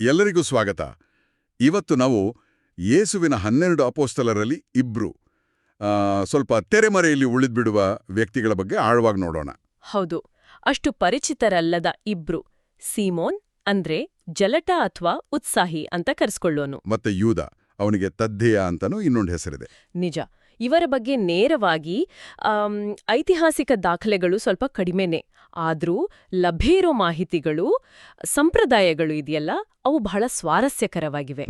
ಎಲ್ಲರಿಗೂ ಸ್ವಾಗತ. ಇವತ್ತು ನಾವು ಯೇಸುವಿನ ಹನ್ನೆರಡು ಅಪೋಸ್ತಲರಲ್ಲಿ ಇಬ್ರು. ಸ್ವಲ್ಪ ತೆರೆಮರೆಯಲ್ಲಿ ಉಳಿದ್ಬಿಡುವ ವ್ಯಕ್ತಿಗಳ ಬಗ್ಗೆ ಆಳವಾಗಿ ನೋಡೋಣ. ಹೌದು. ಅಷ್ಟು ಪರಿಚಿತರಲ್ಲದ ಇಬ್ರು. ಸೀಮೋನ್ ಅಂದ್ರೆ ಜಲಟ ಅಥವಾ ಉತ್ಸಾಹಿ ಅಂತ ಕರೆಸ್ಕೊಳ್ಳೋನು. ಮತ್ತೆ ಯೂದ ಅವನಿಗೆ ತದ್ದೇಯ ಅಂತನೂ ಇನ್ನೊಂದು ಹೆಸರಿದೆ. ನಿಜ. ಇವರ ಬಗ್ಗೆ ನೇರವಾಗಿ ಐತಿಹಾಸಿಕ ದಾಖಲೆಗಳು ಸ್ವಲ್ಪ ಕಡಿಮೆನೆ. ಆದ್ರೂ ಲಭ್ಯ ಇರೋ ಮಾಹಿತಿಗಳು ಸಂಪ್ರದಾಯಗಳು ಇದೆಯಲ್ಲ ಅವು ಬಹಳ ಸ್ವಾರಸ್ಯಕರವಾಗಿವೆ.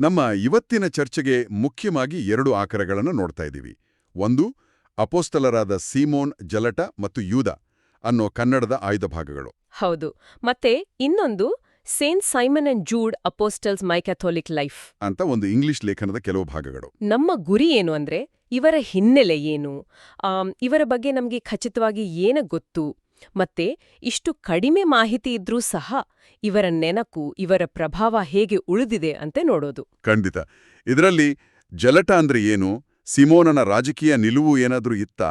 ನಮ್ಮ ಇವತ್ತಿನ ಚರ್ಚೆಗೆ ಮುಖ್ಯವಾಗಿ ಎರಡು ಆಕರಗಳನ್ನು ನೋಡ್ತಾ ಇದ್ದೀವಿ. ಒಂದು ಅಪೋಸ್ತಲರಾದ ಸೀಮೋನ್ ಜಲಟ ಮತ್ತು ಯೂದ ಅನ್ನೋ ಕನ್ನಡದ ಆಯ್ದ ಭಾಗಗಳು. ಹೌದು. ಮತ್ತೆ ಇನ್ನೊಂದು Saint Simon and Jude apostles my Catholic life. ಅಂತ ಒಂದು ಇಂಗ್ಲಿಷ್ ಲೇಖನದ ಕೆಲವು ಭಾಗಗಳು. ನಮ್ಮ ಗುರಿ ಏನು ಅಂದ್ರೆ ಇವರ ಹಿನ್ನೆಲೆ ಏನು? ಇವರ ಬಗ್ಗೆ ನಮಗೆ ಖಚಿತವಾಗಿ ಏನು ಗೊತ್ತು? ಮತ್ತೆ ಇಷ್ಟು ಕಡಿಮೆ ಮಾಹಿತಿ ಇದ್ರೂ ಸಹ ಇವರ ನೆನಕು ಇವರ ಪ್ರಭಾವ ಹೇಗೆ ಉಳಿದಿದೆ ಅಂತ ನೋಡೋದು. ಖಂಡಿತ. ಇದರಲ್ಲಿ ಜಲಟ ಅಂದ್ರೆ ಏನು? ಸಿಮೋನನ ರಾಜಕೀಯ ನಿಲುವು ಏನಾದರೂ ಇತ್ತ?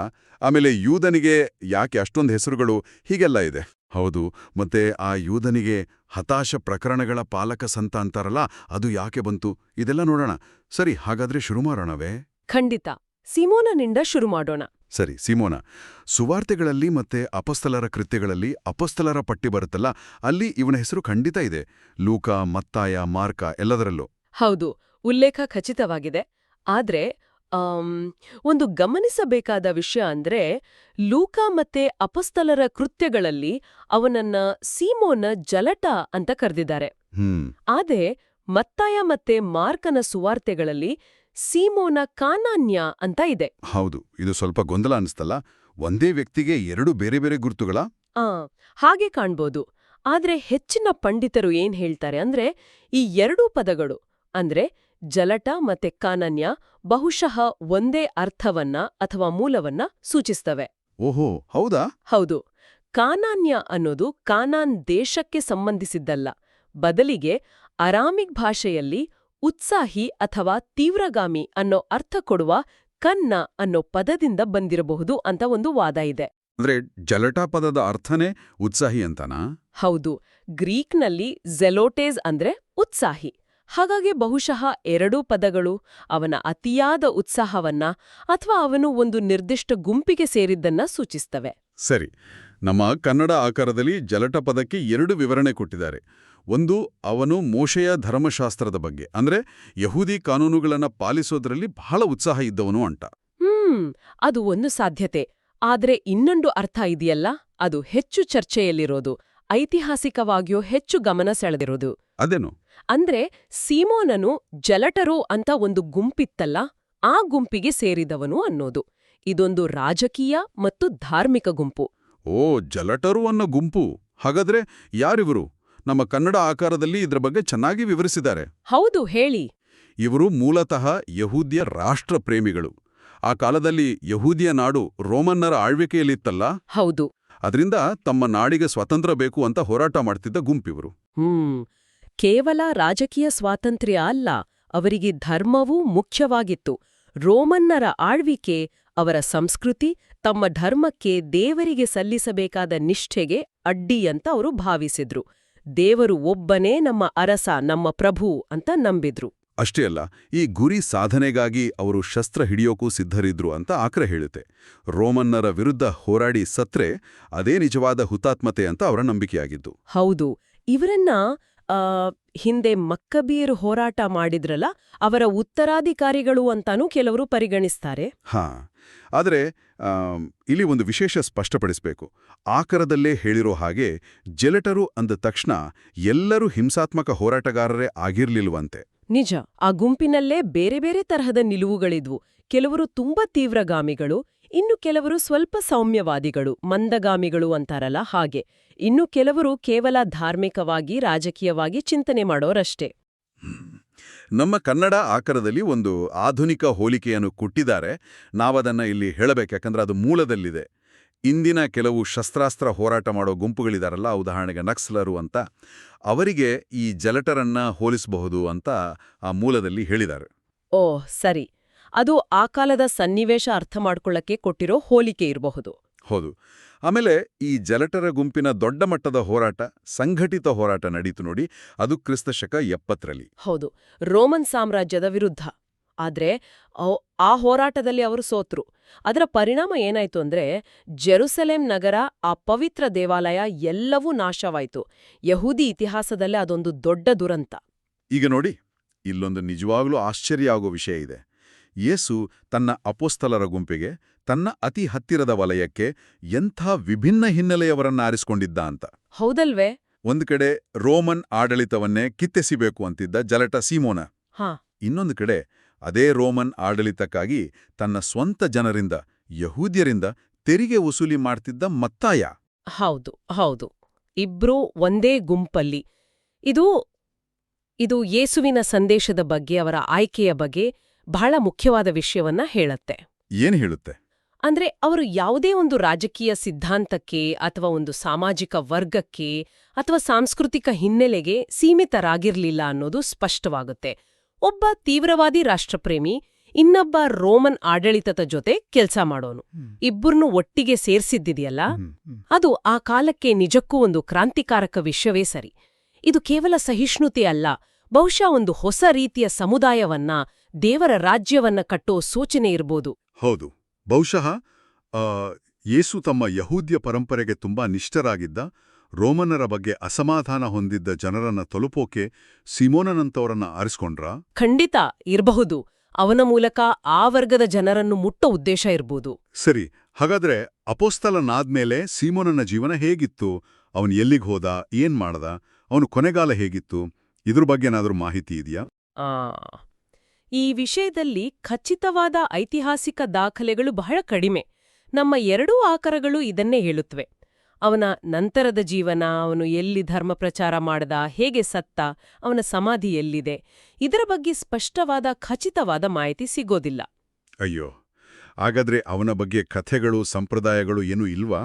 ಆಮೇಲೆ ಯೂದನಿಗೆ ಯಾಕೆ ಅಷ್ಟೊಂದು ಹೆಸರುಗಳು? ಹೀಗೆಲ್ಲ ಇದೆ. ಹೌದು ಮತ್ತೆ ಆ ಯೂದನಿಗೆ ಹತಾಶ ಪ್ರಕರಣಗಳ ಪಾಲಕ ಸಂತ ಅಂತಾರಲ್ಲ ಅದು ಯಾಕೆ ಬಂತು? ಇದೆಲ್ಲ ನೋಡೋಣ. ಸರಿ ಹಾಗಾದ್ರೆ ಶುರು ಮಾಡೋಣವೇ? ಖಂಡಿತ. ಸಿಮೋನನಿಂದ ಶುರು ಮಾಡೋಣ. ಸರಿ ಸಿಮೋನ. ಸುವಾರ್ತೆಗಳಲ್ಲಿ ಮತ್ತೆ ಅಪಸ್ತಲರ ಕೃತ್ಯಗಳಲ್ಲಿ ಅಪಸ್ತಲರ ಪಟ್ಟಿ ಬರುತ್ತಲ್ಲ ಅಲ್ಲಿ ಇವನ ಹೆಸರು ಖಂಡಿತ ಇದೆ. ಲೂಕ ಮತ್ತಾಯ ಮಾರ್ಕ ಎಲ್ಲದರಲ್ಲೂ. ಹೌದು ಉಲ್ಲೇಖ ಖಚಿತವಾಗಿದೆ. ಆದ್ರೆ ಒಂದು ಗಮನಿಸಬೇಕಾದ ವಿಷಯ ಅಂದ್ರೆ ಲೂಕ ಮತ್ತೆ ಅಪಸ್ತಲರ ಕೃತ್ಯಗಳಲ್ಲಿ ಅವನನ್ನ ಸೀಮೋನ ಜಲಟ ಅಂತ ಕರೆದಿದ್ದಾರೆ. ಆದ್ರೆ ಮತ್ತಾಯ ಮತ್ತೆ ಮಾರ್ಕನ ಸುವಾರ್ತೆಗಳಲ್ಲಿ ಸೀಮೋನ ಕಾನಾನ್ಯ ಅಂತ ಇದೆ. ಹೌದು ಇದು ಸ್ವಲ್ಪ ಗೊಂದಲ ಅನಿಸ್ತಲ್ಲ ಒಂದೇ ವ್ಯಕ್ತಿಗೆ ಎರಡು ಬೇರೆ ಬೇರೆ ಗುರುತುಗಳ? ಆ ಹಾಗೆ ಕಾಣ್ಬೋದು. ಆದ್ರೆ ಹೆಚ್ಚಿನ ಪಂಡಿತರು ಏನ್ ಹೇಳ್ತಾರೆ ಅಂದ್ರೆ ಈ ಎರಡೂ ಪದಗಳು ಅಂದ್ರೆ ಜಲಟ ಮತ್ತೆ ಕಾನನ್ಯ ಬಹುಶಃ ಒಂದೇ ಅರ್ಥವನ್ನ ಅಥವಾ ಮೂಲವನ್ನ ಸೂಚಿಸ್ತವೆ. ಓಹೋ ಹೌದಾ? ಹೌದು. ಕಾನಾನ್ಯ ಅನ್ನೋದು ಕಾನಾನ್ ದೇಶಕ್ಕೆ ಸಂಬಂಧಿಸಿದ್ದಲ್ಲ. ಬದಲಿಗೆ ಅರಾಮಿಕ್ ಭಾಷೆಯಲ್ಲಿ ಉತ್ಸಾಹಿ ಅಥವಾ ತೀವ್ರಗಾಮಿ ಅನ್ನೋ ಅರ್ಥ ಕೊಡುವ ಕನ್ನ ಅನ್ನೋ ಪದದಿಂದ ಬಂದಿರಬಹುದು ಅಂತ ಒಂದು ವಾದ ಇದೆ. ಅಂದ್ರೆ ಜಲಟಾ ಪದದ ಅರ್ಥನೇ ಉತ್ಸಾಹಿ ಅಂತನಾ? ಹೌದು. ಗ್ರೀಕ್ನಲ್ಲಿ ಜೆಲೋಟೇಸ್ ಅಂದ್ರೆ ಉತ್ಸಾಹಿ. ಹಾಗಾಗಿ ಬಹುಶಃ ಎರಡೂ ಪದಗಳು ಅವನ ಅತಿಯಾದ ಉತ್ಸಾಹವನ್ನ ಅಥವಾ ಅವನು ಒಂದು ನಿರ್ದಿಷ್ಟ ಗುಂಪಿಗೆ ಸೇರಿದ್ದನ್ನ ಸೂಚಿಸ್ತವೆ. ಸರಿ. ನಮ್ಮ ಕನ್ನಡ ಆಕಾರದಲ್ಲಿ ಜಲಟ ಪದಕ್ಕೆ ಎರಡು ವಿವರಣೆ ಕೊಟ್ಟಿದ್ದಾರೆ. ಒಂದು ಅವನು ಮೋಶೆಯ ಧರ್ಮಶಾಸ್ತ್ರದ ಬಗ್ಗೆ. ಅಂದ್ರೆ ಯಹೂದಿ ಕಾನೂನುಗಳನ್ನು ಪಾಲಿಸೋದ್ರಲ್ಲಿ ಬಹಳ ಉತ್ಸಾಹ ಇದ್ದವನು ಅಂಟ ಹ್ಮ್ ಅದು ಒಂದು ಸಾಧ್ಯತೆ. ಆದ್ರೆ ಇನ್ನೊಂದು ಅರ್ಥ ಇದೆಯಲ್ಲ? ಅದು ಹೆಚ್ಚು ಚರ್ಚೆಯಲ್ಲಿರೋದು ಐತಿಹಾಸಿಕವಾಗಿಯೂ ಹೆಚ್ಚು ಗಮನ ಸೆಳೆದಿರೋದು. ಅದೇನು? ಅಂದ್ರೆ ಸೀಮೋನನು ಜಲಟರು ಅಂತ ಒಂದು ಗುಂಪಿತ್ತಲ್ಲ ಆ ಗುಂಪಿಗೆ ಸೇರಿದವನು ಅನ್ನೋದು. ಇದೊಂದು ರಾಜಕೀಯ ಮತ್ತು ಧಾರ್ಮಿಕ ಗುಂಪು. ಓ ಜಲಟರು ಅನ್ನೋ ಗುಂಪು. ಹಾಗಾದ್ರೆ ಯಾರಿವರು? ನಮ್ಮ ಕನ್ನಡ ಆಕಾರದಲ್ಲಿ ಇದರ ಬಗ್ಗೆ ಚೆನ್ನಾಗಿ ವಿವರಿಸಿದ್ದಾರೆ. ಹೌದು ಹೇಳಿ. ಇವರು ಮೂಲತಃ ಯಹೂದಿಯ ರಾಷ್ಟ್ರ ಪ್ರೇಮಿಗಳು. ಆ ಕಾಲದಲ್ಲಿ ಯಹೂದಿಯ ನಾಡು ರೋಮನ್ನರ ಆಳ್ವಿಕೆಯಲ್ಲಿತ್ತಲ್ಲ? ಹೌದು. ಅದರಿಂದ ತಮ್ಮ ನಾಡಿಗೆ ಸ್ವತಂತ್ರ ಬೇಕು ಅಂತ ಹೋರಾಟ ಮಾಡ್ತಿದ್ದ ಗುಂಪಿವರು. ಹ್ಮ್. ಕೇವಲ ರಾಜಕೀಯ ಸ್ವಾತಂತ್ರ್ಯ ಅಲ್ಲ ಅವರಿಗೆ ಧರ್ಮವೂ ಮುಖ್ಯವಾಗಿತ್ತು. ರೋಮನ್ನರ ಆಳ್ವಿಕೆ ಅವರ ಸಂಸ್ಕೃತಿ ತಮ್ಮ ಧರ್ಮಕ್ಕೆ ದೇವರಿಗೆ ಸಲ್ಲಿಸಬೇಕಾದ ನಿಷ್ಠೆಗೆ ಅಡ್ಡಿ ಅಂತ ಅವರು ಭಾವಿಸಿದ್ರು. ದೇವರು ಒಬ್ಬನೇ ನಮ್ಮ ಅರಸ ನಮ್ಮ ಪ್ರಭು ಅಂತ ನಂಬಿದ್ರು. ಅಷ್ಟೇ ಅಲ್ಲ ಈ ಗುರಿ ಸಾಧನೆಗಾಗಿ ಅವರು ಶಸ್ತ್ರ ಹಿಡಿಯೋಕೂ ಸಿದ್ಧರಿದ್ರು ಅಂತ ಆಕ್ರ ಹೇಳುತ್ತೆ. ರೋಮನ್ನರ ವಿರುದ್ಧ ಹೋರಾಡಿ ಸತ್ರೆ ಅದೇ ನಿಜವಾದ ಹುತಾತ್ಮತೆ ಅಂತ ಅವರ ನಂಬಿಕೆಯಾಗಿದ್ದು. ಹೌದು ಇವರನ್ನ ಹಿಂದೆ ಮಕ್ಕಬೀರ್ ಹೋರಾಟ ಮಾಡಿದ್ರಲ್ಲ ಅವರ ಉತ್ತರಾಧಿಕಾರಿಗಳು ಅಂತಾನೂ ಕೆಲವರು ಪರಿಗಣಿಸ್ತಾರೆ. ಹಾ ಆದರೆ ಇಲ್ಲಿ ಒಂದು ವಿಶೇಷ ಸ್ಪಷ್ಟಪಡಿಸಬೇಕು. ಆಕರದಲ್ಲೇ ಹೇಳಿರೋ ಹಾಗೆ ಜೆಲೆಟರು ಅಂದ ತಕ್ಷಣ ಎಲ್ಲರೂ ಹಿಂಸಾತ್ಮಕ ಹೋರಾಟಗಾರರೇ ಆಗಿರ್ಲಿಲ್ವಂತೆ. ನಿಜ ಆ ಗುಂಪಿನಲ್ಲೇ ಬೇರೆ ಬೇರೆ ತರಹದ ನಿಲುವುಗಳಿದ್ವು. ಕೆಲವರು ತುಂಬಾ ತೀವ್ರಗಾಮಿಗಳು ಇನ್ನು ಕೆಲವರು ಸ್ವಲ್ಪ ಸೌಮ್ಯವಾದಿಗಳು ಮಂದಗಾಮಿಗಳು ಅಂತಾರಲ್ಲ ಹಾಗೆ. ಇನ್ನು ಕೆಲವರು ಕೇವಲ ಧಾರ್ಮಿಕವಾಗಿ ರಾಜಕೀಯವಾಗಿ ಚಿಂತನೆ ಮಾಡೋರಷ್ಟೇ. ನಮ್ಮ ಕನ್ನಡ ಆಕರದಲ್ಲಿ ಒಂದು ಆಧುನಿಕ ಹೋಲಿಕೆಯನ್ನು ಕೊಟ್ಟಿದ್ದಾರೆ. ನಾವದನ್ನ ಇಲ್ಲಿ ಹೇಳಬೇಕು ಯಾಕಂದ್ರೆ ಅದು ಮೂಲದಲ್ಲಿದೆ. ಇಂದಿನ ಕೆಲವು ಶಸ್ತ್ರಾಸ್ತ್ರ ಹೋರಾಟ ಮಾಡೋ ಗುಂಪುಗಳಿದಾರಲ್ಲ ಉದಾಹರಣೆಗೆ ನಕ್ಸಲರು ಅಂತ ಅವರಿಗೆ ಈ ಜಲಟರನ್ನ ಹೋಲಿಸಬಹುದು ಅಂತ ಆ ಮೂಲದಲ್ಲಿ ಹೇಳಿದ್ದಾರೆ. ಓಹ್ ಸರಿ. ಅದು ಆ ಕಾಲದ ಸನ್ನಿವೇಶ ಅರ್ಥ ಮಾಡ್ಕೊಳ್ಳಕ್ಕೆ ಕೊಟ್ಟಿರೋ ಹೋಲಿಕೆ ಇರಬಹುದು. ಹೌದು. ಆಮೇಲೆ ಈ ಜಲಟರ ಗುಂಪಿನ ದೊಡ್ಡ ಮಟ್ಟದ ಹೋರಾಟ ಸಂಘಟಿತ ಹೋರಾಟ ನಡೀತು ನೋಡಿ ಅದು ಕ್ರಿಸ್ತಶಕ ಎಪ್ಪತ್ತರಲ್ಲಿ. ಹೌದು ರೋಮನ್ ಸಾಮ್ರಾಜ್ಯದ ವಿರುದ್ಧ. ಆದ್ರೆ ಆ ಹೋರಾಟದಲ್ಲಿ ಅವರು ಸೋತ್ರು. ಅದರ ಪರಿಣಾಮ ಏನಾಯ್ತು ಅಂದ್ರೆ ಜೆರುಸಲೇಂ ನಗರ ಆ ಪವಿತ್ರ ದೇವಾಲಯ ಎಲ್ಲವೂ ನಾಶವಾಯಿತು. ಯಹೂದಿ ಇತಿಹಾಸದಲ್ಲೇ ಅದೊಂದು ದೊಡ್ಡ ದುರಂತ. ಈಗ ನೋಡಿ ಇಲ್ಲೊಂದು ನಿಜವಾಗ್ಲೂ ಆಶ್ಚರ್ಯ ಆಗೋ ವಿಷಯ ಇದೆ. ಯೇಸು ತನ್ನ ಅಪೋಸ್ತಲರ ಗುಂಪಿಗೆ ತನ್ನ ಅತಿ ಹತ್ತಿರದ ವಲಯಕ್ಕೆ ಎಂಥ ವಿಭಿನ್ನ ಹಿನ್ನೆಲೆಯವರನ್ನ ಆರಿಸಿಕೊಂಡಿದ್ದ ಅಂತ. ಹೌದಲ್ವೇ? ಒಂದು ಕಡೆ ರೋಮನ್ ಆಡಳಿತವನ್ನೇ ಕಿತ್ತೆಸಿಬೇಕು ಅಂತಿದ್ದ ಜಲಟ ಸೀಮೋನ. ಹಾ. ಇನ್ನೊಂದು ಕಡೆ ಅದೇ ರೋಮನ್ ಆಡಳಿತಕ್ಕಾಗಿ ತನ್ನ ಸ್ವಂತ ಜನರಿಂದ ಯಹೂದ್ಯರಿಂದ ತೆರಿಗೆ ವಸೂಲಿ ಮಾಡ್ತಿದ್ದ ಮತ್ತಾಯ. ಹೌದು ಹೌದು. ಇಬ್ರೂ ಒಂದೇ ಗುಂಪಲ್ಲಿ. ಇದು ಇದು ಯೇಸುವಿನ ಸಂದೇಶದ ಬಗ್ಗೆ ಅವರ ಆಯ್ಕೆಯ ಬಗ್ಗೆ ಬಹಳ ಮುಖ್ಯವಾದ ವಿಷಯವನ್ನ ಹೇಳತ್ತೆ. ಏನ್ ಹೇಳುತ್ತೆ? ಅಂದ್ರೆ ಅವರು ಯಾವುದೇ ಒಂದು ರಾಜಕೀಯ ಸಿದ್ಧಾಂತಕ್ಕೆ ಅಥವಾ ಒಂದು ಸಾಮಾಜಿಕ ವರ್ಗಕ್ಕೆ ಅಥವಾ ಸಾಂಸ್ಕೃತಿಕ ಹಿನ್ನೆಲೆಗೆ ಸೀಮಿತರಾಗಿರ್ಲಿಲ್ಲ ಅನ್ನೋದು ಸ್ಪಷ್ಟವಾಗುತ್ತೆ. ಒಬ್ಬ ತೀವ್ರವಾದಿ ರಾಷ್ಟ್ರಪ್ರೇಮಿ ಇನ್ನೊಬ್ಬ ರೋಮನ್ ಆಡಳಿತದ ಜೊತೆ ಕೆಲಸ ಮಾಡೋನು. ಇಬ್ಬರನ್ನು ಒಟ್ಟಿಗೆ ಸೇರ್ಸಿದ್ದಿದೆಯಲ್ಲ? ಅದು ಆ ಕಾಲಕ್ಕೆ ನಿಜಕ್ಕೂ ಒಂದು ಕ್ರಾಂತಿಕಾರಕ ವಿಷಯವೇ ಸರಿ. ಇದು ಕೇವಲ ಸಹಿಷ್ಣುತೆ ಅಲ್ಲ ಬಹುಶಃ ಒಂದು ಹೊಸ ರೀತಿಯ ಸಮುದಾಯವನ್ನ ದೇವರ ರಾಜ್ಯವನ್ನ ಕಟ್ಟೋ ಸೂಚನೆ ಇರ್ಬೋದು. ಹೌದು. ಬಹುಶಃ ಯೇಸು ತಮ್ಮ ಯಹೂದ್ಯ ಪರಂಪರೆಗೆ ತುಂಬಾ ನಿಷ್ಠರಾಗಿದ್ದ ರೋಮನರ ಬಗ್ಗೆ ಅಸಮಾಧಾನ ಹೊಂದಿದ್ದ ಜನರನ್ನ ತಲುಪೋಕೆ ಸಿಮೋನನಂತವರನ್ನ ಆರಿಸ್ಕೊಂಡ್ರ? ಖಂಡಿತ ಇರಬಹುದು. ಅವನ ಮೂಲಕ ಆ ವರ್ಗದ ಜನರನ್ನು ಮುಟ್ಟ ಉದ್ದೇಶ ಇರ್ಬೋದು. ಸರಿ ಹಾಗಾದ್ರೆ ಅಪೋಸ್ತಲನಾದ್ಮೇಲೆ ಸೀಮೋನನ ಜೀವನ ಹೇಗಿತ್ತು? ಅವನು ಎಲ್ಲಿಗೆ ಹೋದ? ಏನ್ ಮಾಡ್ದ? ಅವನು ಕೊನೆಗಾಲ ಹೇಗಿತ್ತು? ಇದ್ರ ಬಗ್ಗೆ ಏನಾದರೂ ಮಾಹಿತಿ ಇದೆಯಾ? ಈ ವಿಷಯದಲ್ಲಿ ಖಚಿತವಾದ ಐತಿಹಾಸಿಕ ದಾಖಲೆಗಳು ಬಹಳ ಕಡಿಮೆ. ನಮ್ಮ ಎರಡೂ ಆಕರಗಳು ಇದನ್ನೇ ಹೇಳುತ್ತವೆ. ಅವನ ನಂತರದ ಜೀವನ ಅವನು ಎಲ್ಲಿ ಧರ್ಮ ಪ್ರಚಾರ ಮಾಡ್ದ ಹೇಗೆ ಸತ್ತ ಅವನ ಸಮಾಧಿ ಎಲ್ಲಿದೆ ಇದರ ಬಗ್ಗೆ ಸ್ಪಷ್ಟವಾದ ಖಚಿತವಾದ ಮಾಹಿತಿ ಸಿಗೋದಿಲ್ಲ. ಅಯ್ಯೋ ಹಾಗಾದ್ರೆ ಅವನ ಬಗ್ಗೆ ಕಥೆಗಳು ಸಂಪ್ರದಾಯಗಳು ಏನೂ ಇಲ್ವಾ?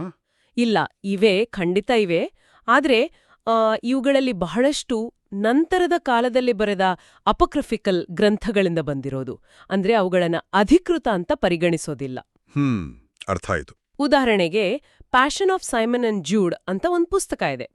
ಇಲ್ಲ ಇವೆ ಖಂಡಿತ ಇವೆ. ಆದರೆ ಇವುಗಳಲ್ಲಿ ಬಹಳಷ್ಟು ನಂತರದ ಕಾಲದಲ್ಲಿ ಬರೆದ ಅಪಕ್ರಫಿಕಲ್ ಗ್ರಂಥಗಳಿಂದ ಬಂದಿರೋದು. ಅಂದ್ರೆ ಅವುಗಳನ್ನು ಅಧಿಕೃತ ಅಂತ ಪರಿಗಣಿಸೋದಿಲ್ಲ. ಹ್ಮ್ ಅರ್ಥ ಆಯ್ತು. ಉದಾಹರಣೆಗೆ passion of Simon and Jude ಅಂತ ಒಂದು ಪುಸ್ತಕ ಇದೆ.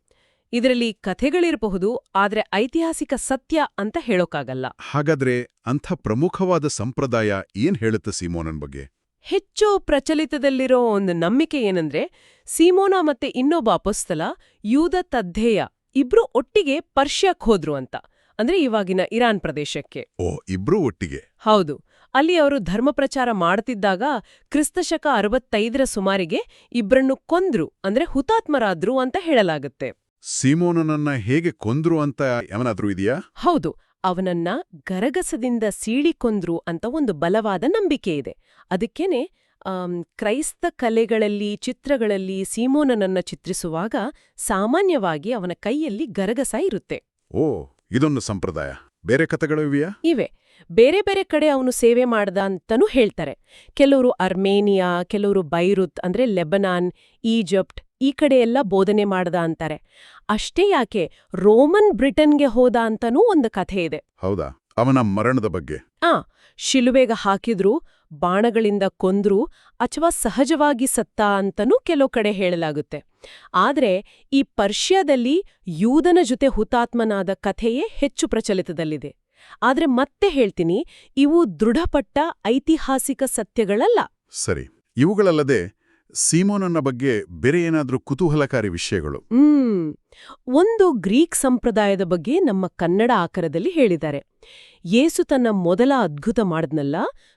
ಇದರಲ್ಲಿ ಕಥೆಗಳಿರಬಹುದು ಆದ್ರೆ ಐತಿಹಾಸಿಕ ಸತ್ಯ ಅಂತ ಹೇಳೋಕ್ಕಾಗಲ್ಲ ಹಾಗಾದ್ರೆ ಅಂಥ ಪ್ರಮುಖವಾದ ಸಂಪ್ರದಾಯ ಏನ್ ಹೇಳುತ್ತೆ ಸೀಮೋನನ್ ಬಗ್ಗೆ? ಹೆಚ್ಚು ಪ್ರಚಲಿತದಲ್ಲಿರೋ ಒಂದು ನಂಬಿಕೆ ಏನಂದ್ರೆ ಸೀಮೋನ ಮತ್ತೆ ಇನ್ನೊಬ್ಬ ಅಪೊಸ್ತಲ ಯೂದ ತದ್ದೇಯ ಇಬ್ರು ಒಟ್ಟಿಗೆ ಪರ್ಷ್ಯಕ್ ಹೋದ್ರು ಅಂತ. ಅಂದ್ರೆ ಇವಾಗಿನ ಇರಾನ್ ಪ್ರದೇಶಕ್ಕೆ. ಓ ಇಬ್ರು ಒಟ್ಟಿಗೆ? ಹೌದು. ಅಲ್ಲಿ ಅವರು ಧರ್ಮ ಪ್ರಚಾರ ಮಾಡ್ತಿದ್ದಾಗ ಕ್ರಿಸ್ತಶಕ ಅರವತ್ತೈದರ ಸುಮಾರಿಗೆ ಇಬ್ರನ್ನು ಕೊಂದ್ರು ಅಂದ್ರೆ ಹುತಾತ್ಮರಾದ್ರು ಅಂತ ಹೇಳಲಾಗುತ್ತೆ. ಸೀಮೋನನನ್ನ ಹೇಗೆ ಕೊಂದ್ರು ಅಂತ ಯಾವನಾದ್ರೂ ಇದೆಯಾ? ಹೌದು. ಅವನನ್ನ ಗರಗಸದಿಂದ ಸೀಳಿಕೊಂದ್ರು ಅಂತ ಒಂದು ಬಲವಾದ ನಂಬಿಕೆ ಇದೆ. ಅದಕ್ಕೇನೆ ಕ್ರೈಸ್ತ ಕಲೆಗಳಲ್ಲಿ ಚಿತ್ರಗಳಲ್ಲಿ ಸೀಮೋನನನ್ನ ಚಿತ್ರಿಸುವಾಗ ಸಾಮಾನ್ಯವಾಗಿ ಅವನ ಕೈಯಲ್ಲಿ ಗರಗಸ ಇರುತ್ತೆ. ಓ ಇದೊಂದು ಸಂಪ್ರದಾಯ. ಬೇರೆ ಕಥೆಗಳು ಇವೆಯಾ? ಇವೆ. ಬೇರೆ ಬೇರೆ ಕಡೆ ಅವನು ಸೇವೆ ಮಾಡ್ದ ಅಂತನೂ ಹೇಳ್ತಾರೆ. ಕೆಲವರು ಅರ್ಮೇನಿಯಾ ಕೆಲವರು ಬೈರುತ್ ಅಂದ್ರೆ ಲೆಬನಾನ್ ಈಜಿಪ್ಟ್ ಈ ಕಡೆ ಎಲ್ಲ ಬೋಧನೆ ಮಾಡ್ದ ಅಂತಾರೆ. ಅಷ್ಟೇ ಯಾಕೆ ರೋಮನ್ ಬ್ರಿಟನ್ಗೆ ಹೋದ ಅಂತನೂ ಒಂದು ಕಥೆ ಇದೆ. ಹೌದಾ? ಅವನ ಮರಣದ ಬಗ್ಗೆ. ಆ ಶಿಲುವೆಗ ಹಾಕಿದ್ರು ಬಾಣಗಳಿಂದ ಕೊಂದ್ರು ಅಥವಾ ಸಹಜವಾಗಿ ಸತ್ತ ಅಂತನೂ ಕೆಲವು ಕಡೆ ಹೇಳಲಾಗುತ್ತೆ. ಆದರೆ ಈ ಪರ್ಷ್ಯಾದಲ್ಲಿ ಯೂದನ ಜೊತೆ ಹುತಾತ್ಮನಾದ ಕಥೆಯೇ ಹೆಚ್ಚು ಪ್ರಚಲಿತದಲ್ಲಿದೆ. ಆದರೆ ಮತ್ತೆ ಹೇಳ್ತೀನಿ, ಇವು ದೃಢಪಟ್ಟ ಐತಿಹಾಸಿಕ ಸತ್ಯಗಳಲ್ಲ. ಸರಿ, ಇವುಗಳಲ್ಲದೆ ಸೀಮೋನನ ಬಗ್ಗೆ ಬೇರೆ ಏನಾದರೂ ಕುತೂಹಲಕಾರಿ ವಿಷಯಗಳು? ಒಂದು ಗ್ರೀಕ್ ಸಂಪ್ರದಾಯದ ಬಗ್ಗೆ ನಮ್ಮ ಕನ್ನಡ ಆಕರದಲ್ಲಿ ಹೇಳಿದ್ದಾರೆ. ಯೇಸು ತನ್ನ ಮೊದಲ ಅದ್ಭುತ ಮಾಡಿದ್ನಲ್ಲ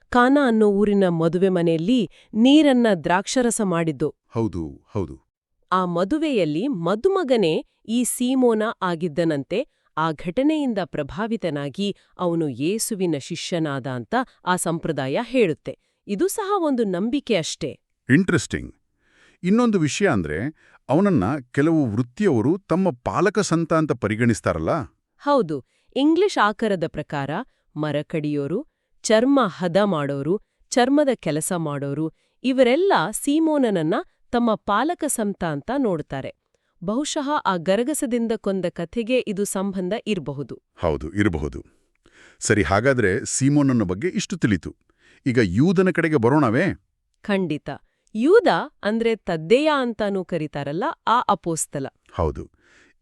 ಕಾನ ಅನ್ನೋ ಊರಿನ ಮದುವೆ ಮನೆಯಲ್ಲಿ ನೀರನ್ನ ದ್ರಾಕ್ಷರಸ ಮಾಡಿದ್ದು. ಹೌದು ಹೌದು. ಆ ಮದುವೆಯಲ್ಲಿ ಮದುಮಗನೇ ಈ ಸೀಮೋನ ಆಗಿದ್ದನಂತೆ ಆ ಘಟನೆಯಿಂದ ಪ್ರಭಾವಿತನಾಗಿ ಅವನು ಯೇಸುವಿನ ಶಿಷ್ಯನಾದ ಅಂತ ಆ ಸಂಪ್ರದಾಯ ಹೇಳುತ್ತೆ. ಇದು ಸಹ ಒಂದು ನಂಬಿಕೆ ಅಷ್ಟೇ. ಇಂಟ್ರೆಸ್ಟಿಂಗ್ ಇನ್ನೊಂದು ವಿಷಯ ಅಂದ್ರೆ ಅವನನ್ನ ಕೆಲವು ವೃತ್ತಿಯವರು ತಮ್ಮ ಪಾಲಕ ಸಂತ ಅಂತ ಪರಿಗಣಿಸ್ತಾರಲ್ಲ? ಹೌದು. ಇಂಗ್ಲಿಷ್ ಆಕರದ ಪ್ರಕಾರ ಮರ ಕಡಿಯೋರು ಚರ್ಮ ಹದ ಮಾಡೋರು ಚರ್ಮದ ಕೆಲಸ ಮಾಡೋರು ಇವರೆಲ್ಲ ಸೀಮೋನನನ್ನ ತಮ್ಮ ಪಾಲಕ ಸಂತ ಅಂತ ನೋಡ್ತಾರೆ. ಬಹುಶಃ ಆ ಗರಗಸದಿಂದ ಕೊಂದ ಕಥೆಗೆ ಇದು ಸಂಬಂಧ ಇರಬಹುದು. ಹೌದು ಇರಬಹುದು. ಸರಿ ಹಾಗಾದ್ರೆ ಸೀಮೋನನ ಬಗ್ಗೆ ಇಷ್ಟು ತಿಳಿತು. ಈಗ ಯೂದನ ಕಡೆಗೆ ಬರೋಣವೇ? ಖಂಡಿತ. ಯೂದ ಅಂದ್ರೆ ತದ್ದೇಯ ಅಂತಾನೂ ಕರೀತಾರಲ್ಲ ಆ ಅಪೋಸ್ತಲ. ಹೌದು.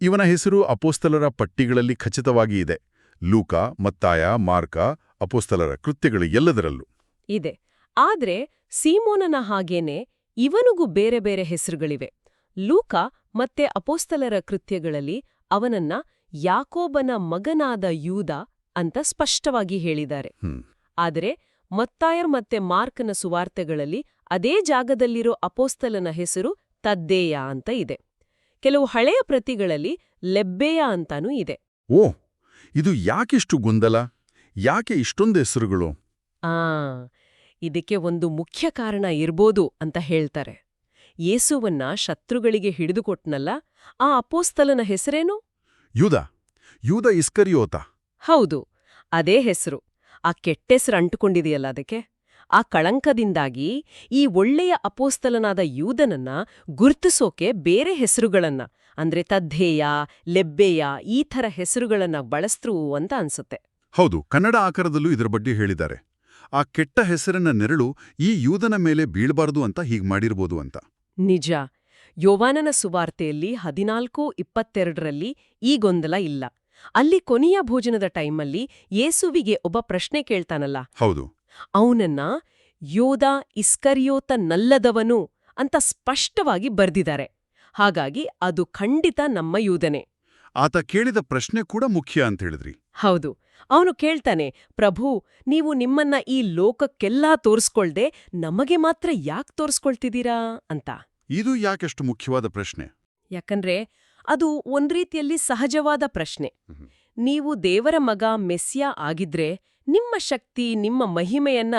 ಇವನ ಹೆಸರು ಅಪೋಸ್ತಲರ ಪಟ್ಟಿಗಳಲ್ಲಿ ಖಚಿತವಾಗಿ ಇದೆ. ಲೂಕ ಮತ್ತಾಯ ಮಾರ್ಕ ಅಪೋಸ್ತಲರ ಕೃತ್ಯಗಳು ಎಲ್ಲದರಲ್ಲೂ. ಇದೆ. ಆದ್ರೆ ಸೀಮೋನನ ಹಾಗೇನೆ ಇವನಿಗೂ ಬೇರೆ ಬೇರೆ ಹೆಸರುಗಳಿವೆ. ಲೂಕ ಮತ್ತೆ ಅಪೋಸ್ತಲರ ಕೃತ್ಯಗಳಲ್ಲಿ ಅವನನ್ನ ಯಾಕೋಬನ ಮಗನಾದ ಯೂದ ಅಂತ ಸ್ಪಷ್ಟವಾಗಿ ಹೇಳಿದ್ದಾರೆ. ಆದರೆ ಮತ್ತಾಯರ್ ಮತ್ತೆ ಮಾರ್ಕನ ಸುವಾರ್ತೆಗಳಲ್ಲಿ ಅದೇ ಜಾಗದಲ್ಲಿರೋ ಅಪೋಸ್ತಲನ ಹೆಸರು ತದ್ದೇಯ ಅಂತ ಇದೆ. ಕೆಲವು ಹಳೆಯ ಪ್ರತಿಗಳಲ್ಲಿ ಲೆಬ್ಬೆಯ ಅಂತಾನೂ ಇದೆ. ಓ ಇದು ಯಾಕಿಷ್ಟು ಗೊಂದಲ? ಯಾಕೆ ಇಷ್ಟೊಂದು ಹೆಸರುಗಳು? ಆ ಇದಕ್ಕೆ ಒಂದು ಮುಖ್ಯ ಕಾರಣ ಇರ್ಬೋದು ಅಂತ ಹೇಳ್ತಾರೆ. ಯೇಸುವನ್ನ ಶತ್ರುಗಳಿಗೆ ಹಿಡಿದುಕೊಟ್ನಲ್ಲ ಆ ಅಪೋಸ್ತಲನ ಹೆಸರೇನು? ಯೂದ ಯೂದ ಇಸ್ಕರಿಯೋತ. ಹೌದು ಅದೇ ಹೆಸರು. ಆ ಕೆಟ್ಟೆಸರು ಅಂಟುಕೊಂಡಿದೆಯಲ್ಲ ಅದಕ್ಕೆ? ಆ ಕಳಂಕದಿಂದಾಗಿ ಈ ಒಳ್ಳೆಯ ಅಪೋಸ್ತಲನಾದ ಯೂದನನ್ನ ಗುರ್ತಿಸೋಕೆ ಬೇರೆ ಹೆಸರುಗಳನ್ನ ಅಂದ್ರೆ ತದ್ದೇಯ ಲೆಬ್ಬೆಯ ಈ ಥರ ಹೆಸರುಗಳನ್ನ ಬಳಸ್ತ್ರು ಅಂತ ಅನ್ಸುತ್ತೆ. ಹೌದು ಕನ್ನಡ ಆಕಾರದಲ್ಲೂ ಇದರ ಬಗ್ಗೆ ಹೇಳಿದ್ದಾರೆ. ಆ ಕೆಟ್ಟ ಹೆಸರಿನ ನೆರಳು ಈ ಯೂದನ ಮೇಲೆ ಬೀಳಬಾರದು ಅಂತ ಹೀಗೆ ಮಾಡಿರ್ಬೋದು ಅಂತ. ನಿಜ. ಯೋವಾನನ ಸುವಾರ್ತೆಯಲ್ಲಿ ಹದಿನಾಲ್ಕು ಇಪ್ಪತ್ತೆರಡರಲ್ಲಿ ಈ ಗೊಂದಲ ಇಲ್ಲ. ಅಲ್ಲಿ ಕೊನೆಯ ಭೋಜನದ ಟೈಮಲ್ಲಿ ಯೇಸುವಿಗೆ ಒಬ್ಬ ಪ್ರಶ್ನೆ ಕೇಳ್ತಾನಲ್ಲ. ಹೌದು. ಅವನನ್ನ ಯೋಧ ಇಸ್ಕರಿಯೋತ ನಲ್ಲದವನು ಅಂತ ಸ್ಪಷ್ಟವಾಗಿ ಬರ್ದಿದ್ದಾರೆ. ಹಾಗಾಗಿ ಅದು ಖಂಡಿತ ನಮ್ಮ ಯೋಧನೆ. ಆತ ಕೇಳಿದ ಪ್ರಶ್ನೆ ಕೂಡ ಮುಖ್ಯ ಅಂತ ಹೇಳಿದ್ರಿ. ಹೌದು. ಅವನು ಕೇಳ್ತಾನೆ ಪ್ರಭು ನೀವು ನಿಮ್ಮನ್ನ ಈ ಲೋಕಕ್ಕೆಲ್ಲಾ ತೋರಿಸ್ಕೊಳ್ದೆ ನಮಗೆ ಮಾತ್ರ ಯಾಕೆ ತೋರಿಸ್ಕೊಳ್ತಿದ್ದೀರಾ? ಅಂತ. ಇದು ಯಾಕೆಷ್ಟು ಮುಖ್ಯವಾದ ಪ್ರಶ್ನೆ? ಯಾಕಂದ್ರೆ ಅದು ಒಂದ್ರೀತಿಯಲ್ಲಿ ಸಹಜವಾದ ಪ್ರಶ್ನೆ. ನೀವು ದೇವರ ಮಗ ಮೆಸ್ಸಿಯ ಆಗಿದ್ರೆ ನಿಮ್ಮ ಶಕ್ತಿ ನಿಮ್ಮ ಮಹಿಮೆಯನ್ನ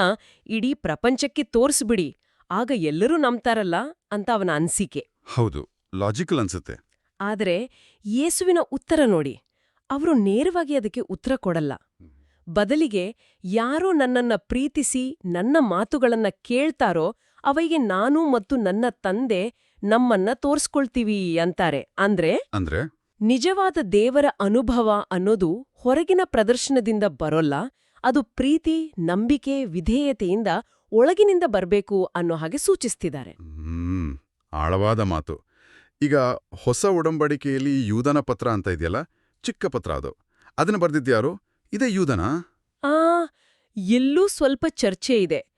ಇಡೀ ಪ್ರಪಂಚಕ್ಕೆ ತೋರಿಸ್ಬಿಡಿ. ಆಗ ಎಲ್ಲರೂ ನಂಬ್ತಾರಲ್ಲ ಅಂತ ಅವನ ಅನ್ಸಿಕೆ. ಹೌದು ಲಾಜಿಕಲ್ ಅನ್ಸುತ್ತೆ. ಆದರೆ ಯೇಸುವಿನ ಉತ್ತರ ನೋಡಿ. ಅವರು ನೇರವಾಗಿ ಅದಕ್ಕೆ ಉತ್ತರ ಕೊಡಲ್ಲ. ಬದಲಿಗೆ ಯಾರು ನನ್ನನ್ನ ಪ್ರೀತಿಸಿ ನನ್ನ ಮಾತುಗಳನ್ನ ಕೇಳ್ತಾರೋ ಅವರಿಗೆ ನಾನು ಮತ್ತು ನನ್ನ ತಂದೆ ನಮ್ಮನ್ನ ತೋರ್ಸ್ಕೊಳ್ತೀವಿ ಅಂತಾರೆ. ಅಂದ್ರೆ ಅಂದ್ರೆ? ನಿಜವಾದ ದೇವರ ಅನುಭವ ಅನ್ನೋದು ಹೊರಗಿನ ಪ್ರದರ್ಶನದಿಂದ ಬರೋಲ್ಲ ಅದು ಪ್ರೀತಿ ನಂಬಿಕೆ ವಿಧೇಯತೆಯಿಂದ ಒಳಗಿನಿಂದ ಬರಬೇಕು ಅನ್ನೋ ಹಾಗೆ ಸೂಚಿಸ್ತಿದ್ದಾರೆ. ಆಳವಾದ ಮಾತು. ಈಗ ಹೊಸ ಒಡಂಬಡಿಕೆಯಲ್ಲಿ ಯೂದನ ಪತ್ರ ಅಂತ ಇದೆಯಲ್ಲ ಚಿಕ್ಕ ಪತ್ರ ಅದು. ಅದನ್ನ ಬರ್ದಿದ್ಯಾರು ಇದೇ ಯೂದನ ಆ ಎಲ್ಲೂ ಸ್ವಲ್ಪ ಚರ್ಚೆ ಇದೆ.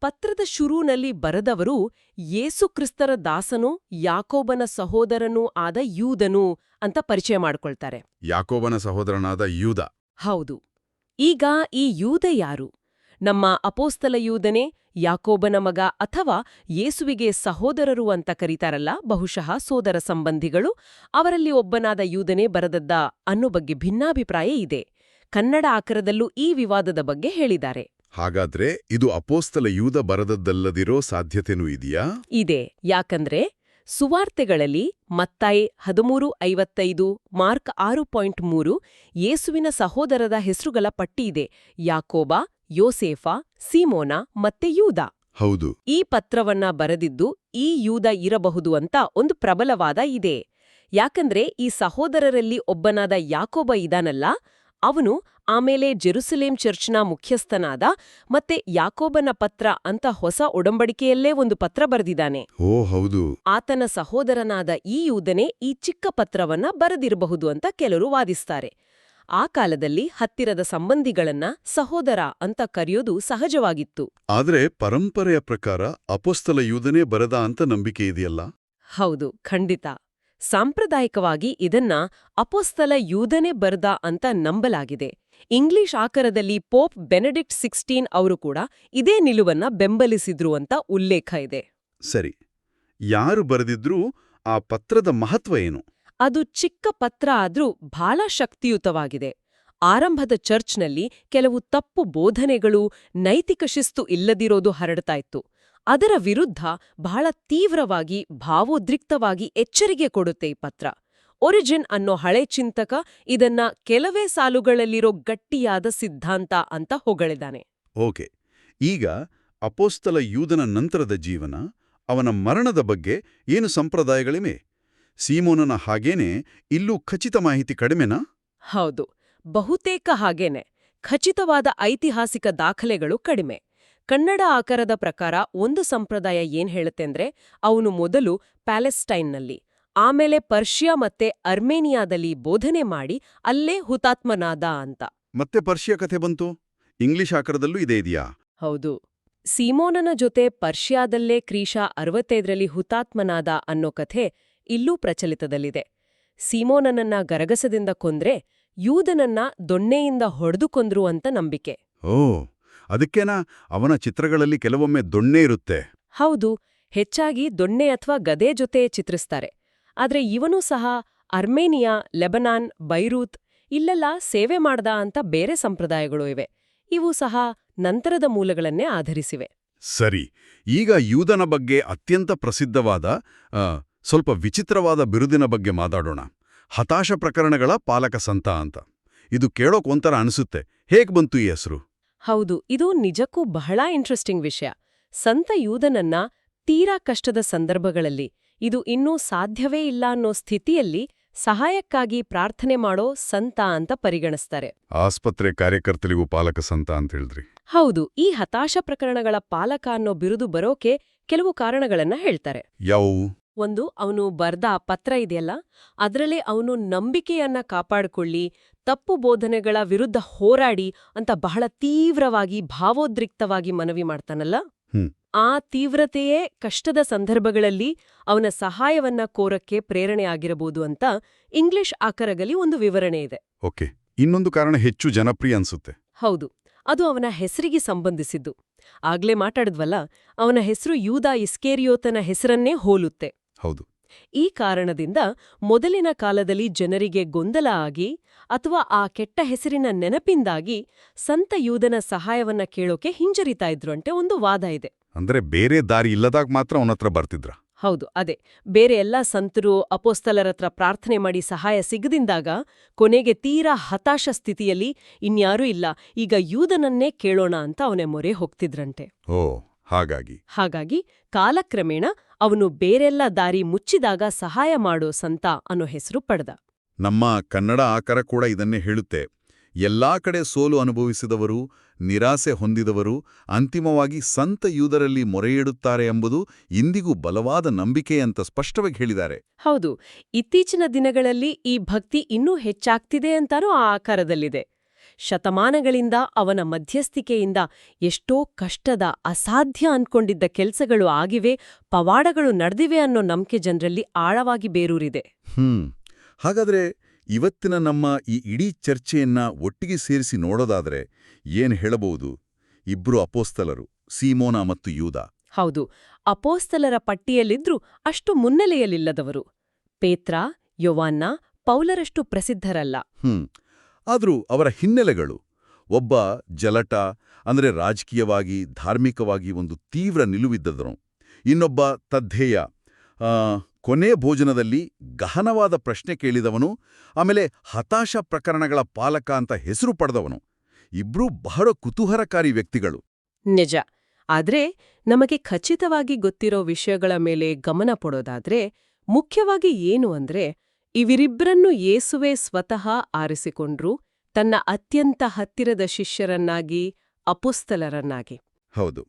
ಪತ್ರದ ಶುರುನಲ್ಲಿ ಬರೆದವರು ಯೇಸು ಕ್ರಿಸ್ತರ ದಾಸನೂ ಯಾಕೋಬನ ಸಹೋದರನೂ ಆದ ಯೂದನು ಅಂತ ಪರಿಚಯ ಮಾಡ್ಕೊಳ್ತಾರೆ. ಯಾಕೋಬನ ಸಹೋದರನಾದ ಯೂದ. ಹೌದು. ಈಗ ಈ ಯೂದ ಯಾರು? ನಮ್ಮ ಅಪೋಸ್ತಲ ಯೂದನೆ ಯಾಕೋಬನ ಮಗ ಅಥವಾ ಯೇಸುವಿಗೆ ಸಹೋದರರು ಅಂತ ಕರೀತಾರಲ್ಲ ಬಹುಶಃ ಸೋದರ ಸಂಬಂಧಿಗಳು. ಅವರಲ್ಲಿ ಒಬ್ಬನಾದ ಯೂದನೆ ಬರದದ್ದ ಅನ್ನೋ ಬಗ್ಗೆ ಭಿನ್ನಾಭಿಪ್ರಾಯ ಇದೆ. ಕನ್ನಡ ಆಕರದಲ್ಲೂ ಈ ವಿವಾದದ ಬಗ್ಗೆ ಹೇಳಿದ್ದಾರೆ. ಹಾಗಾದ್ರೆ ಇದು ಅಪೋಸ್ತಲ ಯೂದ ಬರದದ್ದಲ್ಲದಿರೋ ಸಾಧ್ಯತೆನೂ ಇದೆಯಾ? ಇದೆ. ಯಾಕಂದ್ರೆ ಸುವಾರ್ತೆಗಳಲ್ಲಿ ಮತ್ತಾಯಿ ಹದಿಮೂರು ಐವತ್ತೈದು ಮಾರ್ಕ್ ಆರು ಪಾಯಿಂಟ್ ಮೂರು ಯೇಸುವಿನ ಸಹೋದರದ ಹೆಸರುಗಳ ಪಟ್ಟಿಯಿದೆ ಯಾಕೋಬ ಯೋಸೇಫ ಸೀಮೋನ ಮತ್ತೆ ಯೂದ. ಹೌದು. ಈ ಪತ್ರವನ್ನ ಬರೆದಿದ್ದು ಈ ಯೂದ ಇರಬಹುದು ಅಂತ ಒಂದು ಪ್ರಬಲವಾದ ಇದೆ. ಯಾಕಂದ್ರೆ ಈ ಸಹೋದರರಲ್ಲಿ ಒಬ್ಬನಾದ ಯಾಕೋಬ ಇದಾನಲ್ಲ ಅವನು ಆಮೇಲೆ ಜೆರುಸಲೇಂ ಚರ್ಚ್ನ ಮುಖ್ಯಸ್ಥನಾದ ಮತ್ತೆ ಯಾಕೋಬನ ಪತ್ರ ಅಂತ ಹೊಸ ಒಡಂಬಡಿಕೆಯಲ್ಲೇ ಒಂದು ಪತ್ರ ಬರೆದಿದ್ದಾನೆ. ಓ ಹೌದು. ಆತನ ಸಹೋದರನಾದ ಈ ಯೂದನೆ ಈ ಚಿಕ್ಕ ಪತ್ರವನ್ನ ಬರೆದಿರಬಹುದು ಅಂತ ಕೆಲರು ವಾದಿಸ್ತಾರೆ. ಆ ಕಾಲದಲ್ಲಿ ಹತ್ತಿರದ ಸಂಬಂಧಿಗಳನ್ನ ಸಹೋದರ ಅಂತ ಕರೆಯೋದು ಸಹಜವಾಗಿತ್ತು. ಆದ್ರೆ ಪರಂಪರೆಯ ಪ್ರಕಾರ ಅಪೋಸ್ತಲ ಯೂದನೇ ಬರದ ಅಂತ ನಂಬಿಕೆ ಇದೆಯಲ್ಲ? ಹೌದು ಖಂಡಿತ. ಸಾಂಪ್ರದಾಯಿಕವಾಗಿ ಇದನ್ನ ಅಪೋಸ್ತಲ ಯೂದನೆ ಬರ್ದ ಅಂತ ನಂಬಲಾಗಿದೆ. ಇಂಗ್ಲಿಷ್ ಆಕರದಲ್ಲಿ ಪೋಪ್ ಬೆನೆಡಿಕ್ಟ್ ಸಿಕ್ಸ್ಟೀನ್ ಅವರು ಕೂಡ ಇದೇ ನಿಲುವನ್ನ ಬೆಂಬಲಿಸಿದ್ರು ಅಂತ ಉಲ್ಲೇಖ ಇದೆ. ಸರಿ ಯಾರು ಬರೆದಿದ್ರೂ ಆ ಪತ್ರದ ಮಹತ್ವ ಏನು? ಅದು ಚಿಕ್ಕ ಪತ್ರ ಆದ್ರೂ ಬಹಳ ಶಕ್ತಿಯುತವಾಗಿದೆ. ಆರಂಭದ ಚರ್ಚ್ನಲ್ಲಿ ಕೆಲವು ತಪ್ಪು ಬೋಧನೆಗಳು ನೈತಿಕ ಶಿಸ್ತು ಇಲ್ಲದಿರೋದು ಹರಡ್ತಾ ಇತ್ತು. ಅದರ ವಿರುದ್ಧ ಬಹಳ ತೀವ್ರವಾಗಿ ಭಾವೋದ್ರಿಕ್ತವಾಗಿ ಎಚ್ಚರಿಕೆ ಕೊಡುತ್ತೆ ಈ ಪತ್ರ. ಒರಿಜಿನ್ ಅನ್ನೋ ಹಳೆ ಚಿಂತಕ ಇದನ್ನ ಕೆಲವೇ ಸಾಲುಗಳಲ್ಲಿರೋ ಗಟ್ಟಿಯಾದ ಸಿದ್ಧಾಂತ ಅಂತ ಹೊಗಳಿದಾನೆ. ಓಕೆ. ಈಗ ಅಪೋಸ್ತಲ ಯೂದನ ನಂತರದ ಜೀವನ ಅವನ ಮರಣದ ಬಗ್ಗೆ ಏನು ಸಂಪ್ರದಾಯಗಳಿವೆ? ಸೀಮೋನನ ಹಾಗೇನೆ ಇಲ್ಲೂ ಖಚಿತ ಮಾಹಿತಿ ಕಡಿಮೆನಾ? ಹೌದು. ಬಹುತೇಕ ಹಾಗೇನೆ. ಖಚಿತವಾದ ಐತಿಹಾಸಿಕ ದಾಖಲೆಗಳು ಕಡಿಮೆ. ಕನ್ನಡ ಆಕಾರದ ಪ್ರಕಾರ ಒಂದು ಸಂಪ್ರದಾಯ ಏನ್ ಹೇಳುತ್ತೆಂದ್ರೆ ಅವನು ಮೊದಲು ಪ್ಯಾಲೆಸ್ಟೈನ್ನಲ್ಲಿ ಆಮೇಲೆ ಪರ್ಷಿಯಾ ಮತ್ತೆ ಅರ್ಮೇನಿಯಾದಲ್ಲಿ ಬೋಧನೆ ಮಾಡಿ ಅಲ್ಲೇ ಹುತಾತ್ಮನಾದ ಅಂತ. ಮತ್ತೆ ಪರ್ಷಿಯಾ ಕಥೆ ಬಂತು? ಇಂಗ್ಲಿಷ್ ಆಕಾರದಲ್ಲೂ ಇದೇ ಇದೆಯಾ? ಹೌದು. ಸೀಮೋನನ ಜೊತೆ ಪರ್ಷಿಯಾದಲ್ಲೇ ಕ್ರೀಶಾ ಅರವತ್ತೈದರಲ್ಲಿ ಹುತಾತ್ಮನಾದ ಅನ್ನೋ ಕಥೆ ಇಲ್ಲೂ ಪ್ರಚಲಿತದಲ್ಲಿದೆ. ಸೀಮೋನನನ್ನ ಗರಗಸದಿಂದ ಕೊಂದ್ರೆ ಯೂದನನ್ನ ದೊಣ್ಣೆಯಿಂದ ಹೊಡೆದು ಕೊಂದ್ರು ಅಂತ ನಂಬಿಕೆ. ಓ ಅದಕ್ಕೇನಾ ಅವನ ಚಿತ್ರಗಳಲ್ಲಿ ಕೆಲವೊಮ್ಮೆ ದೊಣ್ಣೆ ಇರುತ್ತೆ. ಹೌದು ಹೆಚ್ಚಾಗಿ ದೊಣ್ಣೆ ಅಥವಾ ಗದೆ ಜೊತೆ ಚಿತ್ರಿಸ್ತಾರೆ. ಆದರೆ ಇವನೂ ಸಹ ಅರ್ಮೇನಿಯಾ ಲೆಬನಾನ್ ಬೈರೂತ್ ಇಲ್ಲೆಲ್ಲ ಸೇವೆ ಮಾಡ್ದ ಅಂತ ಬೇರೆ ಸಂಪ್ರದಾಯಗಳು ಇವೆ. ಇವು ಸಹ ನಂತರದ ಮೂಲಗಳನ್ನೇ ಆಧರಿಸಿವೆ. ಸರಿ ಈಗ ಯೂದನ ಬಗ್ಗೆ ಅತ್ಯಂತ ಪ್ರಸಿದ್ಧವಾದ ಸ್ವಲ್ಪ ವಿಚಿತ್ರವಾದ ಬಿರುದಿನ ಬಗ್ಗೆ ಮಾತಾಡೋಣ. ಹತಾಶ ಪ್ರಕರಣಗಳ ಪಾಲಕ ಸಂತ ಅಂತ. ಇದು ಕೇಳೋಕ್ ಒಂಥರ ಅನಿಸುತ್ತೆ. ಹೇಗ್ ಬಂತು ಈ ಹೆಸರು? ಹೌದು ಇದು ನಿಜಕ್ಕೂ ಬಹಳ ಇಂಟ್ರೆಸ್ಟಿಂಗ್ ವಿಷಯ. ಸಂತ ಯೂದನನ್ನ ತೀರಾ ಕಷ್ಟದ ಸಂದರ್ಭಗಳಲ್ಲಿ ಇದು ಇನ್ನೂ ಸಾಧ್ಯವೇ ಇಲ್ಲ ಅನ್ನೋ ಸ್ಥಿತಿಯಲ್ಲಿ ಸಹಾಯಕ್ಕಾಗಿ ಪ್ರಾರ್ಥನೆ ಮಾಡೋ ಸಂತ ಅಂತ ಪರಿಗಣಿಸ್ತಾರೆ. ಆಸ್ಪತ್ರೆ ಕಾರ್ಯಕರ್ತರಿಗೂ ಪಾಲಕ ಸಂತ ಅಂತ ಹೇಳಿದ್ರಿ. ಹೌದು ಈ ಹತಾಶ ಪ್ರಕರಣಗಳ ಪಾಲಕ ಅನ್ನೋ ಬಿರುದು ಬರೋಕೆ ಕೆಲವು ಕಾರಣಗಳನ್ನ ಹೇಳ್ತಾರೆ. ಯಾವುವು? ಒಂದು ಅವನು ಬರ್ದ ಪತ್ರ ಇದೆಯಲ್ಲ ಅದರಲ್ಲೇ ಅವನು ನಂಬಿಕೆಯನ್ನ ಕಾಪಾಡಿಕೊಳ್ಳಿ ತಪ್ಪು ಬೋಧನೆಗಳ ವಿರುದ್ಧ ಹೋರಾಡಿ ಅಂತ ಬಹಳ ತೀವ್ರವಾಗಿ ಭಾವೋದ್ರಿಕ್ತವಾಗಿ ಮನವಿ ಮಾಡ್ತಾನಲ್ಲ? ಆ ತೀವ್ರತೆಯೇ ಕಷ್ಟದ ಸಂದರ್ಭಗಳಲ್ಲಿ ಅವನ ಸಹಾಯವನ್ನ ಕೋರಕ್ಕೆ ಪ್ರೇರಣೆ ಆಗಿರಬಹುದು ಅಂತ ಇಂಗ್ಲಿಷ್ ಆಕರಗಲಿ ಒಂದು ವಿವರಣೆ ಇದೆ. ಓಕೆ. ಇನ್ನೊಂದು ಕಾರಣ ಹೆಚ್ಚು ಜನಪ್ರಿಯ ಅನ್ಸುತ್ತೆ. ಹೌದು. ಅದು ಅವನ ಹೆಸರಿಗೆ ಸಂಬಂಧಿಸಿದ್ದು. ಆಗ್ಲೇ ಮಾತಾಡಿದ್ವಲ್ಲ ಅವನ ಹೆಸರು ಯೂದ ಇಸ್ಕೇರಿಯೋತನ ಹೆಸರನ್ನೇ ಹೋಲುತ್ತೆ. ಹೌದು. ಈ ಕಾರಣದಿಂದ ಮೊದಲಿನ ಕಾಲದಲ್ಲಿ ಜನರಿಗೆ ಗೊಂದಲ ಆಗಿ ಅಥವಾ ಆ ಕೆಟ್ಟ ಹೆಸರಿನ ನೆನಪಿಂದಾಗಿ ಸಂತ ಯೂದನ ಸಹಾಯವನ್ನ ಕೇಳೋಕೆ ಹಿಂಜರಿತಾ ಇದ್ರು ಅಂತೆ ಒಂದು ವಾದ ಇದೆ. ಅಂದ್ರೆ ಬೇರೆ ದಾರಿ ಇಲ್ಲದಾಗ ಮಾತ್ರ ಅವನತ್ರ ಬರ್ತಿದ್ರ? ಹೌದು ಅದೇ. ಬೇರೆ ಎಲ್ಲ ಸಂತರು ಅಪೋಸ್ತಲರತ್ರ ಪ್ರಾರ್ಥನೆ ಮಾಡಿ ಸಹಾಯ ಸಿಗದಿಂದಾಗ ಕೊನೆಗೆ ತೀರಾ ಹತಾಶ ಸ್ಥಿತಿಯಲ್ಲಿ ಇನ್ಯಾರೂ ಇಲ್ಲ. ಈಗ ಯೂದನನ್ನೇ ಕೇಳೋಣ ಅಂತ ಅವನ ಮೊರೆ ಹೋಗ್ತಿದ್ರಂತೆ. ಓ ಹಾಗಾಗಿ. ಹಾಗಾಗಿ ಕಾಲಕ್ರಮೇಣ ಅವನು ಬೇರೆಲ್ಲ ದಾರಿ ಮುಚ್ಚಿದಾಗ ಸಹಾಯ ಮಾಡೋ ಸಂತ ಅನ್ನೋ ಹೆಸರು ಪಡೆದ. ನಮ್ಮ ಕನ್ನಡ ಆಕರ ಕೂಡ ಇದನ್ನೇ ಹೇಳುತ್ತೆ. ಎಲ್ಲಾ ಕಡೆ ಸೋಲು ಅನುಭವಿಸಿದವರು ನಿರಾಸೆ ಹೊಂದಿದವರು ಅಂತಿಮವಾಗಿ ಸಂತ ಯೂದರಲ್ಲಿ ಮೊರೆಯಿಡುತ್ತಾರೆ ಎಂಬುದು ಇಂದಿಗೂ ಬಲವಾದ ನಂಬಿಕೆ ಅಂತ ಸ್ಪಷ್ಟವಾಗಿ ಹೇಳಿದ್ದಾರೆ. ಹೌದು ಇತ್ತೀಚಿನ ದಿನಗಳಲ್ಲಿ ಈ ಭಕ್ತಿ ಇನ್ನೂ ಹೆಚ್ಚಾಗ್ತಿದೆ ಅಂತಾನೂ ಆ ಆಕಾರದಲ್ಲಿದೆ. ಶತಮಾನಗಳಿಂದ ಅವನ ಮಧ್ಯಸ್ಥಿಕೆಯಿಂದ ಎಷ್ಟೋ ಕಷ್ಟದ ಅಸಾಧ್ಯ ಅನ್ಕೊಂಡಿದ್ದ ಕೆಲಸಗಳು ಆಗಿವೆ ಪವಾಡಗಳು ನಡೆದಿವೆ ಅನ್ನೋ ನಂಬಿಕೆ ಜನರಲ್ಲಿ ಆಳವಾಗಿ ಬೇರೂರಿದೆ. ಹ್ಮ್. ಹಾಗಾದ್ರೆ ಇವತ್ತಿನ ನಮ್ಮ ಈ ಇಡೀ ಚರ್ಚೆಯನ್ನ ಒಟ್ಟಿಗೆ ಸೇರಿಸಿ ನೋಡೋದಾದ್ರೆ ಏನು ಹೇಳಬಹುದು? ಇಬ್ರು ಅಪೋಸ್ತಲರು ಸೀಮೋನ ಮತ್ತು ಯೂದ. ಹೌದು ಅಪೋಸ್ತಲರ ಪಟ್ಟಿಯಲ್ಲಿದ್ರೂ ಅಷ್ಟು ಮುನ್ನೆಲೆಯಲ್ಲಿಲ್ಲದವರು. ಪೇತ್ರ ಯೊವಾನ್ನ ಪೌಲರಷ್ಟು ಪ್ರಸಿದ್ಧರಲ್ಲ. ಹ್ಮ್ ಆದ್ರೂ ಅವರ ಹಿನ್ನೆಲೆಗಳು ಒಬ್ಬ ಜಲಟ ಅಂದ್ರೆ ರಾಜಕೀಯವಾಗಿ ಧಾರ್ಮಿಕವಾಗಿ ಒಂದು ತೀವ್ರ ನಿಲುವಿದ್ದದರು ಇನ್ನೊಬ್ಬ ತದ್ಧೇಯ ಆ, ಕೊನೆ ಭೋಜನದಲ್ಲಿ ಗಹನವಾದ ಪ್ರಶ್ನೆ ಕೇಳಿದವನು ಆಮೇಲೆ ಹತಾಶ ಪ್ರಕರಣಗಳ ಪಾಲಕ ಅಂತ ಹೆಸರು ಪಡೆದವನು. ಇಬ್ರೂ ಬಹಳ ಕುತೂಹಲಕಾರಿ ವ್ಯಕ್ತಿಗಳು. ನಿಜ. ಆದ್ರೆ ನಮಗೆ ಖಚಿತವಾಗಿ ಗೊತ್ತಿರೋ ವಿಷಯಗಳ ಮೇಲೆ ಗಮನ ಕೊಡೋದಾದ್ರೆ ಮುಖ್ಯವಾಗಿ ಏನು ಅಂದ್ರೆ ಇವಿರಿಬ್ರನ್ನು ಯೇಸುವೆ ಸ್ವತಃ ಆರಿಸಿಕೊಂಡ್ರು ತನ್ನ ಅತ್ಯಂತ ಹತ್ತಿರದ ಶಿಷ್ಯರನ್ನಾಗಿ ಅಪುಸ್ತಲರನ್ನಾಗಿ. ಹೌದು.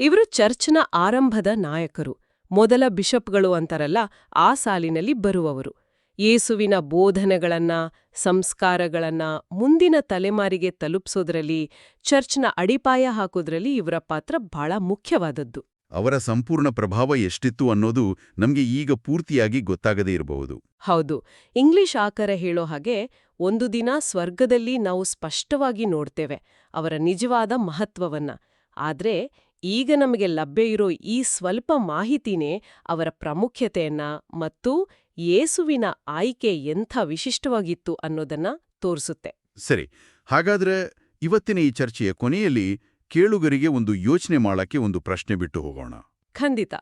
ಇವರು ಚರ್ಚ್ನ ಆರಂಭದ ನಾಯಕರು. ಮೊದಲ ಬಿಷಪ್ಗಳು ಅಂತಾರಲ್ಲ ಆ ಸಾಲಿನಲ್ಲಿ ಬರುವವರು. ಯೇಸುವಿನ ಬೋಧನೆಗಳನ್ನ ಸಂಸ್ಕಾರಗಳನ್ನ ಮುಂದಿನ ತಲೆಮಾರಿಗೆ ತಲುಪಿಸೋದ್ರಲ್ಲಿ ಚರ್ಚ್ನ ಅಡಿಪಾಯ ಹಾಕೋದ್ರಲ್ಲಿ ಇವರ ಪಾತ್ರ ಬಹಳ ಮುಖ್ಯವಾದದ್ದು. ಅವರ ಸಂಪೂರ್ಣ ಪ್ರಭಾವ ಎಷ್ಟಿತ್ತು ಅನ್ನೋದು ನಮಗೆ ಈಗ ಪೂರ್ತಿಯಾಗಿ ಗೊತ್ತಾಗದೇ ಇರಬಹುದು. ಹೌದು. ಇಂಗ್ಲಿಷ್ ಆಕರ ಹೇಳೋ ಹಾಗೆ ಒಂದು ದಿನ ಸ್ವರ್ಗದಲ್ಲಿ ನಾವು ಸ್ಪಷ್ಟವಾಗಿ ನೋಡ್ತೇವೆ ಅವರ ನಿಜವಾದ ಮಹತ್ವವನ್ನ. ಆದ್ರೆ ಈಗ ನಮಗೆ ಲಭ್ಯ ಇರೋ ಈ ಸ್ವಲ್ಪ ಮಾಹಿತಿನೇ ಅವರ ಪ್ರಾಮುಖ್ಯತೆಯನ್ನ ಮತ್ತು ಯೇಸುವಿನ ಆಯ್ಕೆ ಎಂಥ ವಿಶಿಷ್ಟವಾಗಿತ್ತು ಅನ್ನೋದನ್ನ ತೋರಿಸುತ್ತೆ. ಸರಿ ಹಾಗಾದ್ರೆ ಇವತ್ತಿನ ಈ ಚರ್ಚೆಯ ಕೊನೆಯಲ್ಲಿ ಕೇಳುಗರಿಗೆ ಒಂದು ಯೋಚನೆ ಮಾಡಕ್ಕೆ ಒಂದು ಪ್ರಶ್ನೆ ಬಿಟ್ಟು ಹೋಗೋಣ. ಖಂಡಿತ.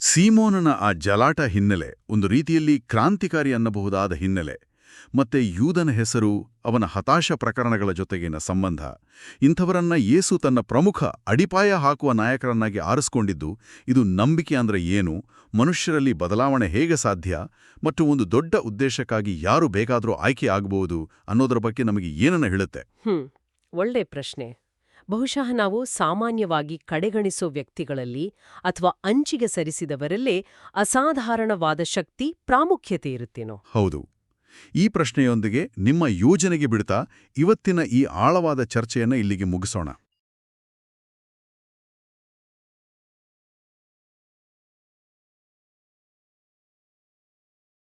ಸೀಮೋನನ ಆ ಜಲಾಟ ಹಿನ್ನೆಲೆ ಒಂದು ರೀತಿಯಲ್ಲಿ ಕ್ರಾಂತಿಕಾರಿ ಅನ್ನಬಹುದಾದ ಹಿನ್ನೆಲೆ. ಮತ್ತೆ ಯೂದನ ಹೆಸರು ಅವನ ಹತಾಶ ಪ್ರಕರಣಗಳ ಜೊತೆಗಿನ ಸಂಬಂಧ. ಇಂಥವರನ್ನ ಯೇಸು ತನ್ನ ಪ್ರಮುಖ ಅಡಿಪಾಯ ಹಾಕುವ ನಾಯಕರನ್ನಾಗಿ ಆರಿಸ್ಕೊಂಡಿದ್ದು ಇದು ನಂಬಿಕೆ ಅಂದ್ರೆ ಏನು ಮನುಷ್ಯರಲ್ಲಿ ಬದಲಾವಣೆ ಹೇಗೆ ಸಾಧ್ಯ ಮತ್ತು ಒಂದು ದೊಡ್ಡ ಉದ್ದೇಶಕ್ಕಾಗಿ ಯಾರು ಬೇಕಾದರೂ ಆಯ್ಕೆ ಆಗಬಹುದು ಅನ್ನೋದರ ಬಗ್ಗೆ ನಮಗೆ ಏನನ್ನ ಹೇಳುತ್ತೆ? ಹ್ಮ್ ಒಳ್ಳೆ ಪ್ರಶ್ನೆ. ಬಹುಶಃ ನಾವು ಸಾಮಾನ್ಯವಾಗಿ ಕಡೆಗಣಿಸೋ ವ್ಯಕ್ತಿಗಳಲ್ಲಿ ಅಥವಾ ಅಂಚಿಗೆ ಸರಿಸಿದವರಲ್ಲೇ ಅಸಾಧಾರಣವಾದ ಶಕ್ತಿ ಪ್ರಾಮುಖ್ಯತೆ ಇರುತ್ತೇನೋ? ಹೌದು. ಈ ಪ್ರಶ್ನೆಯೊಂದಿಗೆ ನಿಮ್ಮ ಯೋಜನೆಗೆ ಬಿಡ್ತಾ ಇವತ್ತಿನ ಈ ಆಳವಾದ ಚರ್ಚೆಯನ್ನು ಇಲ್ಲಿಗೆ ಮುಗಿಸೋಣ.